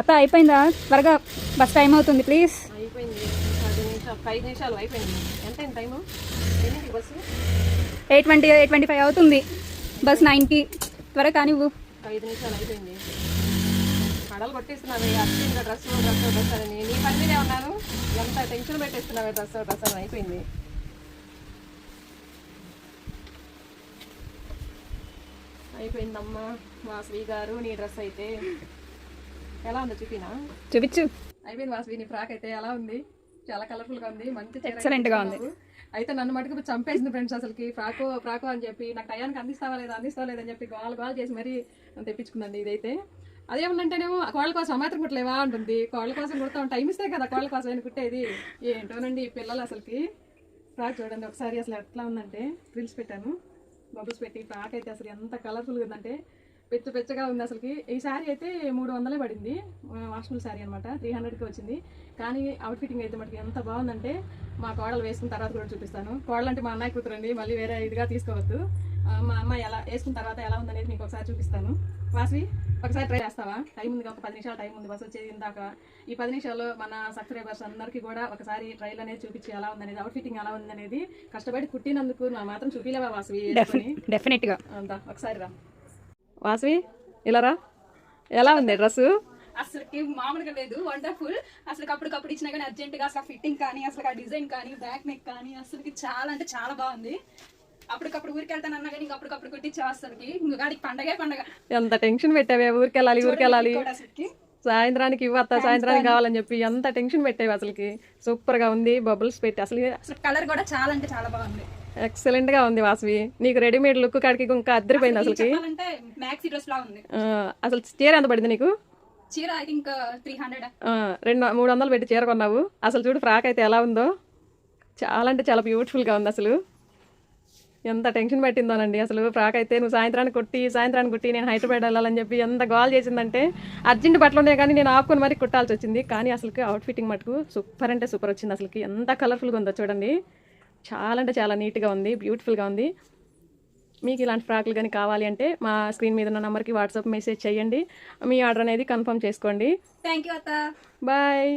అత్త అయిపోయిందా? త్వరగా బస్ టైం అవుతుంది please. Eight twenty eight twenty five అవుతుంది. బస్ నైన్కి. త్వరగా ఒక ఐదు నిమిషాలు అయిపోయింది. కడలు కొట్టేస్తున్నావు అర్జెంట్గా డ్రెస్ డ్రెస్ డ్రెస్ అని. నీ పని మీదే ఉన్నాను ఎంత టెన్షన్ పెట్టేస్తున్నావు డ్రెస్ డ్రెస్ అని అయిపోయింది. అయిపోయిందమ్మా వాసవి గారు నీ డ్రెస్ అయితే. ఎలా ఉందో చూపినా? చూపించు. అయిపోయింది వాసవి నీ ఫ్రాక్ అయితే ఎలా ఉంది? చాలా కలర్ఫుల్గా ఉంది మంచి Excellent గా ఉంది. అయితే నన్ను మటుకు చంపేసింది ఫ్రెండ్స్ అసలుకి. ఫ్రాకో ఫ్రాకో అని చెప్పి నాకు టయానికి అందిస్తావా లేదా అందిస్తావా లేదని చెప్పి గోల్ గోల్ చేసి మరీ తెప్పించుకుందండి ఇదైతే. అదేమన్నంటేనేమో కోళ్ళ కోసం అమాత్రం కుట్టలేవా అంటుంది. కోళ్ళ కోసం కుడతాం టైం ఇస్తే కదా కోళ్ళ కోసం ఆయన కుట్టేది ఏంటోనండి ఈ పిల్లలు అసలుకి. ఫ్రాక్ చూడండి ఒకసారి అసలు ఎట్లా ఉందంటే ఫ్రిల్స్ పెట్టాను. బబుల్స్ పెట్టి ఫ్రాక్ అయితే అసలు ఎంత కలర్ఫుల్గా ఉందంటే పెచ్చు పెచ్చగా ఉంది అసలుకి. ఈ శారీ అయితే మూడు వందలే పడింది. వాషబుల్ శారీ అనమాట త్రీ హండ్రెడ్కి వచ్చింది. కానీ అవుట్ ఫిట్టింగ్ అయితే మనకి ఎంత బాగుందంటే మా కోడలు వేసుకున్న తర్వాత కూడా చూపిస్తాను. కోడలు అంటే మా అన్నయ్య కూతురండి. మళ్ళీ వేరే ఇదిగా తీసుకోవద్దు. మా అమ్మాయి ఎలా వేసుకున్న తర్వాత ఎలా ఉందనేది మీకు ఒకసారి చూపిస్తాను. వాసి ఒకసారి ట్రై చేస్తావా? టైం ఉంది ఒక పది నిమిషాలు టైం ఉంది. బస్ వచ్చేది ఇందాక. ఈ పది నిమిషాల్లో మన సబ్స్క్రైబర్స్ అందరికీ కూడా ఒకసారి ట్రైల్ అనేది చూపించి ఎలా ఉందనేది అవుట్ ఫిట్టింగ్ ఎలా ఉందనేది కష్టపడి కుట్టినందుకు నా మాత్రం చూపిలేవా వాసవి? డెఫినెట్గా అంతా ఒకసారి రా. వాసవి ఇలా రా. ఎలా ఉంది డ్రెస్సు? అసలుకి మామూలుగా లేదు వండర్ఫుల్. అసలు అప్పటికప్పుడు ఇచ్చినా కానీ అర్జెంట్గా అసలు ఫిట్టింగ్ కానీ అసలు ఆ డిజైన్ కానీ బ్యాక్ నెక్ కానీ అసలుకి చాలా అంటే చాలా బాగుంది. అప్పటికప్పుడు ఊరికి వెళ్తానన్నా కానీ ఇంకా అప్పటికప్పుడు కుట్టించే అసలుకి ఇంకా గాడికి పండగే పండగ. ఎంత టెన్షన్ పెట్టావే? ఊరికి వెళ్ళాలి ఊరికి వెళ్ళాలి సాయంత్రానికి ఇవ్వత్తా సాయంత్రానికి కావాలని చెప్పి ఎంత టెన్షన్ పెట్టేవి అసలుకి? సూపర్గా ఉంది బబుల్స్ పెట్టి. అసలు అసలు కలర్ కూడా చాలా అంటే చాలా బాగుంది. ఎక్సలెంట్గా ఉంది వాసవి. నీకు రెడీమేడ్ లుక్ కాడికి ఇంకా అద్దరిపోయింది అసలుకి. చెప్పాలంటే మ్యాక్సీ డ్రెస్ లా ఉంది. ఆ, అసలు చీర ఎంత పడింది నీకు? చీర ఐ థింక్ త్రీ హండ్రెడ్ రెండు మూడు వందలు పెట్టి చీర కొన్నావు. అసలు చూడు ఫ్రాక్ అయితే ఎలా ఉందో. చాలా అంటే చాలా బ్యూటిఫుల్గా ఉంది అసలు. ఎంత టెన్షన్ పెట్టిందోనండి. అసలు ఫ్రాక్ అయితే నువ్వు సాయంత్రానికి కుట్టి సాయంత్రానికి కుట్టి నేను హైదరాబాద్ వెళ్ళాలని చెప్పి ఎంత గోల్ చేసిందంటే అర్జెంట్ బట్టలు ఉన్నాయి కానీ నేను ఆపుకొని మరి కుట్టాల్సి వచ్చింది. కానీ అసలుకి అవుట్ ఫిట్టింగ్ మటుకు సూపర్ అంటే సూపర్ వచ్చింది అసలుకి. ఎంత కలర్ఫుల్గా ఉందో చూడండి. చాలా అంటే చాలా నీట్గా ఉంది బ్యూటిఫుల్గా ఉంది. మీకు ఇలాంటి ఫ్రాక్లు కానీ కావాలి అంటే మా స్క్రీన్ మీద ఉన్న నెంబర్కి వాట్సాప్ మెసేజ్ చేయండి. మీ ఆర్డర్ అనేది కన్ఫర్మ్ చేసుకోండి. థ్యాంక్ యూ అత్త. బాయ్.